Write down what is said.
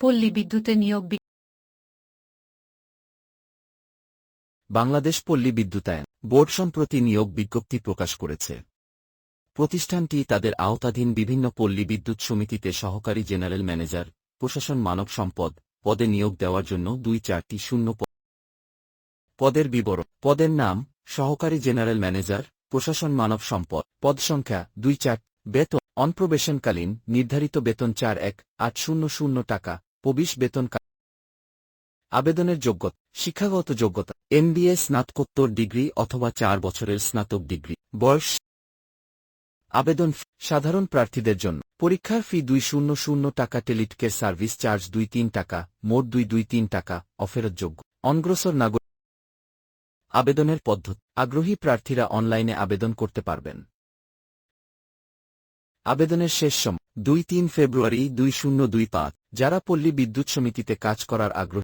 পল্লী বিদ্যুতে নিয়োগ বাংলাদেশ পল্লী বিদ্যুতায়ন বোর্ড সম্প্রতি নিয়োগ বিজ্ঞপ্তি প্রকাশ করেছে। প্রতিষ্ঠানটি তাদের আওতাধীন বিভিন্ন পল্লী বিদ্যুৎ সমিতিতে সহকারী জেনারেল ম্যানেজার, প্রশাসন মানব সম্পদ পদে নিয়োগ দেওয়ার জন্য দুই চারটি শূন্য পদের বিবরণ। পদের নাম, সহকারী জেনারেল ম্যানেজার, প্রশাসন মানব সম্পদ পদ সংখ্যা দুই চার। বেতন, অনপ্রবেশনকালীন, নির্ধারিত বেতন চার এক আট শূন্য শূন্য টাকা। প্রবিশ বেতন আবেদনের যোগ্যতা, শিক্ষাগত যোগ্যতা, এমবিএ স্নাতকোত্তর ডিগ্রি অথবা চার বছরের স্নাতক ডিগ্রি, বয়স। আবেদন সাধারণ প্রার্থীদের জন্য। পরীক্ষার ফি দুই শূন্য শূন্য টাকা টেলিটকের সার্ভিস চার্জ দুই তিন টাকা, মোট দুই দুই তিন টাকা, অফেরতযোগ্য। অনগ্রসর নাগরিক। আবেদনের পদ্ধতি, আগ্রহী প্রার্থীরা অনলাইনে আবেদন করতে পারবেন। আবেদনের শেষ সময়। দুই তিন ফেব্রুয়ারি দুই শূন্য দুই পাঁচ যারা পল্লী বিদ্যুৎ সমিতিতে কাজ করার আগ্রহী